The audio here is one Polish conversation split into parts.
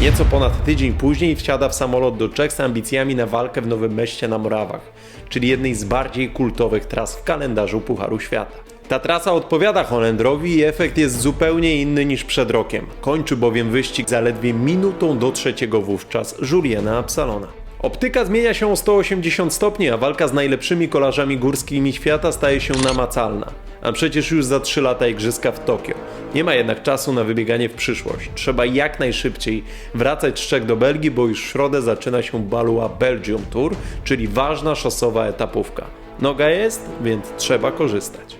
Nieco ponad tydzień później wsiada w samolot do Czech z ambicjami na walkę w Nowym Meście na Morawach, czyli jednej z bardziej kultowych tras w kalendarzu Pucharu Świata. Ta trasa odpowiada Holendrowi i efekt jest zupełnie inny niż przed rokiem. Kończy bowiem wyścig zaledwie minutą do trzeciego wówczas Juliana Absalona. Optyka zmienia się o 180 stopni, a walka z najlepszymi kolarzami górskimi świata staje się namacalna. A przecież już za 3 lata igrzyska w Tokio. Nie ma jednak czasu na wybieganie w przyszłość. Trzeba jak najszybciej wracać z Czech do Belgii, bo już w środę zaczyna się Balua Belgium Tour, czyli ważna szosowa etapówka. Noga jest, więc trzeba korzystać.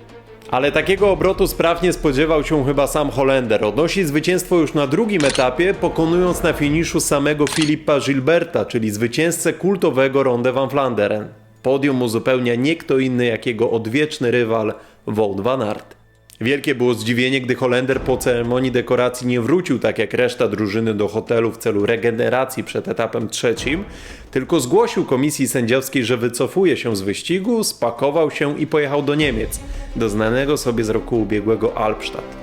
Ale takiego obrotu spraw nie spodziewał się chyba sam Holender. Odnosi zwycięstwo już na drugim etapie, pokonując na finiszu samego Filipa Gilberta, czyli zwycięzcę kultowego Ronde van Vlaanderen. Podium uzupełnia nie kto inny jak jego odwieczny rywal Wout van Aert. Wielkie było zdziwienie, gdy Holender po ceremonii dekoracji nie wrócił tak jak reszta drużyny do hotelu w celu regeneracji przed etapem trzecim, tylko zgłosił komisji sędziowskiej, że wycofuje się z wyścigu, spakował się i pojechał do Niemiec, do znanego sobie z roku ubiegłego Albstadt.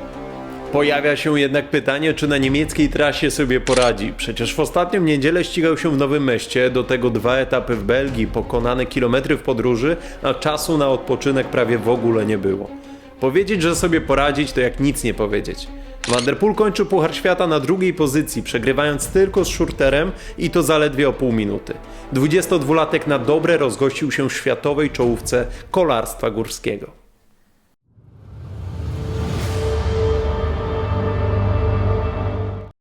Pojawia się jednak pytanie, czy na niemieckiej trasie sobie poradzi. Przecież w ostatnią niedzielę ścigał się w Nowym Meście, do tego dwa etapy w Belgii, pokonane kilometry w podróży, a czasu na odpoczynek prawie w ogóle nie było. Powiedzieć, że sobie poradzić, to jak nic nie powiedzieć. Van der Poel kończy Puchar Świata na drugiej pozycji, przegrywając tylko z Schurterem i to zaledwie o pół minuty. 22-latek na dobre rozgościł się w światowej czołówce kolarstwa górskiego.